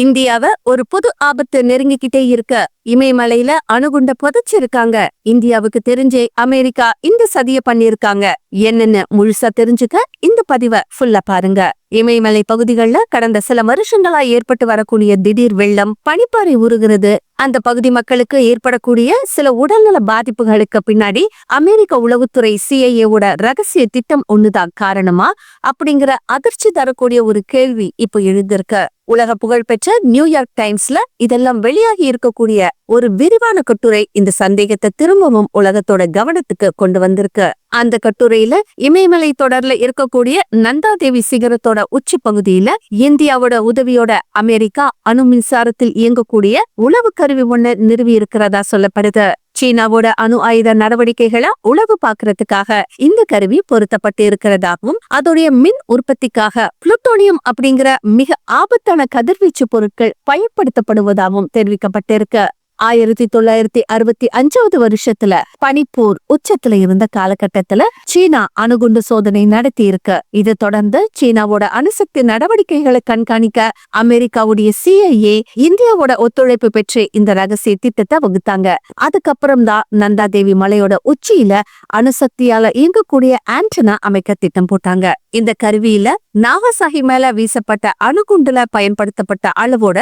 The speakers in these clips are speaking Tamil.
இந்தியாவ ஒரு புது ஆபத்து நெருங்கிக்கிட்டே இருக்க இமயமலையில அணுகுண்ட புதைச்சிருக்காங்க. இந்தியாவுக்கு தெரிஞ்சே அமெரிக்கா இந்த சதிய பண்ணிருக்காங்க என்னன்னு முழுசா தெரிஞ்சுக்க இந்த பதிவை ஃபுல்லா பாருங்க. இமயமலை பகுதிகளில் கடந்த சில வருஷங்களா ஏற்பட்டு வரக்கூடிய திடீர் வெள்ளம் பனிப்பாறை உருகிறது அந்த பகுதி மக்களுக்கு ஏற்படக்கூடிய சில உடல்நல பாதிப்புகளுக்கு பின்னாடி அமெரிக்க உளவுத்துறை சிஐஏவோட ரகசிய திட்டம் ஒண்ணுதான் காரணமா? அப்படிங்கிற அதிர்ச்சி தரக்கூடிய ஒரு கேள்வி இப்போ எழுந்திருக்கு. உலக புகழ்பெற்ற நியூயார்க் டைம்ஸ்ல இதெல்லாம் வெளியாகி இருக்கக்கூடிய ஒரு விரிவான கட்டுரை இந்த சந்தேகத்தை திரும்பவும் உலகத்தோட கவனத்துக்கு கொண்டு வந்திருக்கு. அந்த கட்டுரையில இமயமலை தொடர்ல இருக்கக்கூடிய நந்தாதேவி சிகரத்தோட உச்சி பகுதியில இந்தியாவோட உதவியோட அமெரிக்கா அணு மின்சாரத்தில் இயங்கக்கூடிய உளவு கருவி ஒண்ணு நிறுவி இருக்கிறதா சொல்லப்படுது. சீனாவோட அணு ஆயுத நடவடிக்கைகளை உளவு பாக்குறதுக்காக இந்த கருவி பொருத்தப்பட்டு இருக்கிறதாகவும் அதோடைய மின் உற்பத்திக்காக புளுட்டோனியம் அப்படிங்கிற மிக ஆபத்தான கதிர்வீச்சு பொருட்கள் பயன்படுத்தப்படுவதாகவும் தெரிவிக்கப்பட்டிருக்கு. ஆயிரத்தி தொள்ளாயிரத்தி அறுபத்தி அஞ்சாவது வருஷத்துல பனிப்போர் உச்சத்துல இருந்த காலகட்டத்துல சீனா அணுகுண்டு சோதனை நடத்தி இருக்கு இதை தொடர்ந்து சீனாவோட அணுசக்தி நடவடிக்கைகளை கண்காணிக்க அமெரிக்காவுடைய சிஐஏ இந்தியாவோட ஒத்துழைப்பு பெற்று இந்த ரகசிய திட்டத்தை வகுத்தாங்க. அதுக்கப்புறம் தான் நந்தாதேவி மலையோட உச்சியில அணுசக்தியால இயங்கக்கூடிய ஆண்டனா அமைக்க திட்டம் போட்டாங்க. இந்த கருவியில நாகசாகி மேல வீசப்பட்ட அணுகுண்டுல பயன்படுத்தப்பட்ட அளவோட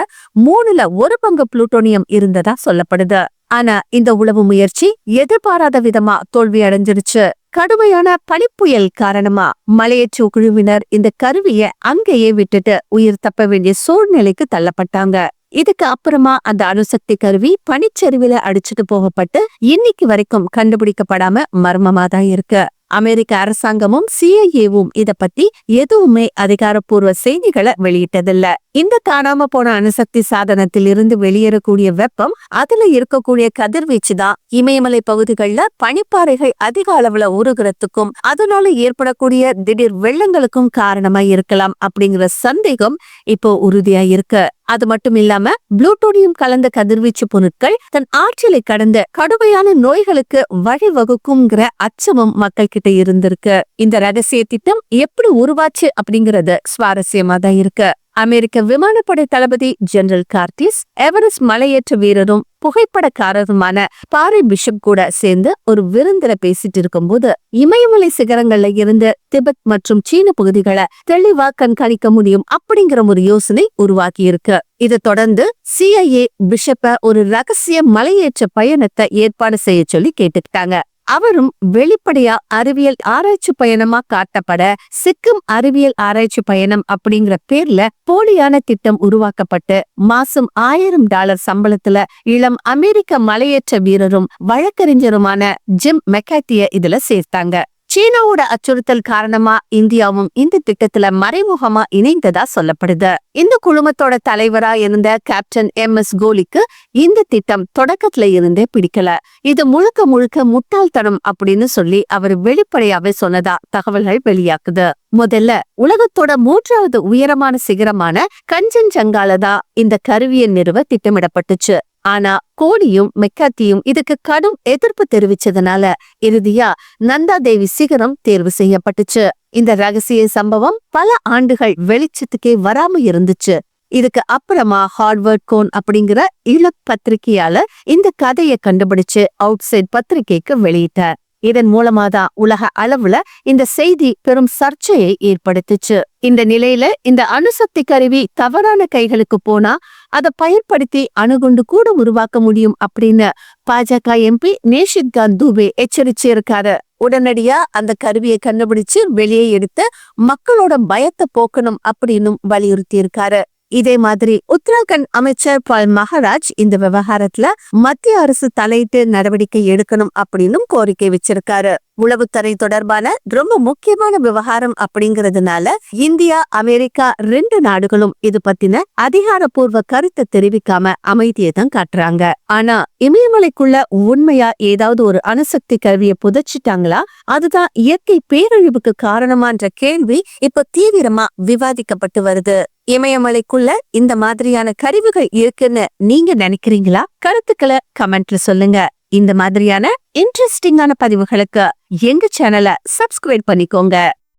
மூணுல ஒரு பங்கு புளூட்டோனியம் இருந்ததா சொல்லப்படுது. ஆனா இந்த உளவு முயற்சி எதிர்பாராத விதமா தோல்வி அடைஞ்சிருச்சு. கடுமையான பனிப்புயல் காரணமா மலையேற்று குழுவினர் இந்த கருவிய அங்கேயே விட்டுட்டு உயிர் தப்ப வேண்டிய சூழ்நிலைக்கு தள்ளப்பட்டாங்க. இதுக்கு அப்புறமா அந்த அணுசக்தி கருவி பனிச்சரிவில அடிச்சுட்டு போகப்பட்டு இன்னைக்கு வரைக்கும் கண்டுபிடிக்கப்படாம மர்மமா தான் இருக்கு. அமெரிக்க அரசாங்கமும் சிஐஏவும் இத பத்தி எதுவுமே அதிகாரப்பூர்வ செய்திகளை வெளியிட்டதில்ல. இந்த காணாம போன அணுசக்தி சாதனத்தில் இருந்து வெளியேறக்கூடிய வெப்பம் அதுல இருக்கக்கூடிய கதிர்வீச்சு தான். இமயமலை பகுதிகளில் பனிப்பாறைகள் அதிக அளவுல உருகிறதுக்கும் அதனால ஏற்படக்கூடிய திடீர் வெள்ளங்களுக்கும் காரணமா இருக்கலாம் அப்படிங்கிற சந்தேகம் இப்போ உறுதியா இருக்கு. அது மட்டும் இல்லாம புளூட்டோனியம் கலந்த கதிர்வீச்சு பொருட்கள் தன் ஆற்றலை கடந்த கடுமையான நோய்களுக்கு வழிவகுக்கும்ங்கிற அச்சமும் மக்கள் கிட்ட இருந்திருக்கு. இந்த ரகசிய திட்டம் எப்படி உருவாச்சு அப்படிங்கறது சுவாரஸ்யமா தான் இருக்கு. அமெரிக்க விமானப்படை தளபதி ஜெனரல் கார்டிஸ் எவரெஸ்ட் மலையேற்ற வீரரும் புகைப்படக்காரருமான பாரி பிஷப் கூட சேர்ந்து ஒரு விருந்தில பேசிட்டு இருக்கும்போது இமயமலை சிகரங்கள்ல இருந்து திபெத் மற்றும் சீன பகுதிகளை தெளிவா கண்காணிக்க முடியும் அப்படிங்கிற ஒரு யோசனை உருவாக்கி இருக்கு இதை தொடர்ந்து சிஐஏ பிஷப்ப ஒரு ரகசிய மலையேற்ற பயணத்தை ஏற்பாடு செய்ய சொல்லி கேட்டுக்கிட்டாங்க. அவரும் வெளிப்படையா அறிவியல் ஆராய்ச்சி பயணமா காட்டப்பட சிக்கிம் அறிவியல் ஆராய்ச்சி பயணம் அப்படிங்கிற பேர்ல போலியான திட்டம் உருவாக்கப்பட்டு மாசம் ஆயிரம் டாலர் சம்பளத்துல இளம் அமெரிக்க மலையேற்ற வீரரும் வழக்கறிஞருமான ஜிம் மெக்காத்திய இதுல சேர்த்தாங்க. சீனாவோட அச்சுறுத்தல் காரணமா இந்தியாவும் இந்த திட்டத்துல மறைமுகமா இணைந்ததா சொல்லப்படுது. இந்த குழுமத்தோட தலைவரா இருந்த கேப்டன் எம். எஸ். கோலிக்கு இந்த திட்டம் தொடக்கத்துல இருந்தே பிடிக்கல. இது முழுக்க முழுக்க முட்டாள்தனம் அப்படின்னு சொல்லி அவர் வெளிப்படையாவே சொன்னதா தகவல்கள் வெளியாக்குது முதல்ல உலகத்தோட மூன்றாவது உயரமான சிகரமான கஞ்சன் ஜங்காலதான் இந்த கருவியை நிறுவ திட்டமிடப்பட்டுச்சு. ஆனா கோடியும் மெக்காத்தியும் இதுக்கு கடும் எதிர்ப்பு தெரிவிச்சதுனால இறுதியா நந்தா தேவி சிகரம் தேர்வு செய்யப்பட்டுச்சு. இந்த ரகசிய சம்பவம் பல ஆண்டுகள் வெளிச்சத்துக்கே வராம இருந்துச்சு. இதுக்கு அப்புறமா ஹார்வர்ட் கோன் அப்படிங்கிற இளக் பத்திரிகையால இந்த கதையை கண்டுபிடிச்சு அவுட் சைட் பத்திரிகைக்கு வெளியிட்டார். இதன் மூலமாதான் உலக அளவுல இந்த செய்தி பெரும் சர்ச்சையை ஏற்படுத்துச்சு. இந்த நிலையில இந்த அணுசக்தி கருவி தவறான கைகளுக்கு போனா அதை பயன்படுத்தி அணுகுண்டு கூட உருவாக்க முடியும் அப்படின்னு பாஜக எம்பி நேஷித் காந்த் தூபே எச்சரிச்சு இருக்காரு உடனடியா அந்த கருவியை கண்டுபிடிச்சு வெளியே எடுத்து மக்களோட பயத்தை போக்கணும் அப்படின்னு வலியுறுத்தி இருக்காரு இதே மாதிரி உத்தராகண்ட் அமைச்சர் பால் மகாராஜ் இந்த விவகாரத்துல மத்திய அரசு தலையிட்டு நடவடிக்கை எடுக்கணும் அப்படின்னு கோரிக்கை வச்சிருக்காரு. உளவுத்துறை தொடர்பான ரொம்ப முக்கியமான விவகாரம் அப்படிங்கறதுனால இந்தியா அமெரிக்கா ரெண்டு நாடுகளும் இது பத்தின அதிகாரப்பூர்வ கருத்தை தெரிவிக்காம அமைதியை தான் காட்டுறாங்க. ஆனா இமயமலைக்குள்ள உண்மையா ஏதாவது ஒரு அணுசக்தி கருவியை புதைச்சிட்டாங்களா? அதுதான் இயற்கை பேரழிவுக்கு காரணமான்ற கேள்வி இப்ப தீவிரமா விவாதிக்கப்பட்டு வருது. இமயமலைக்குள்ள இந்த மாதிரியான கருவிகள் இருக்குன்னு நீங்க நினைக்கிறீங்களா? கருத்துக்களை கமெண்ட்ல சொல்லுங்க. இந்த மாதிரியான இன்ட்ரெஸ்டிங்கான பதிவுகளுக்கு எங்க சேனலை சப்ஸ்கிரைப் பண்ணிக்கோங்க.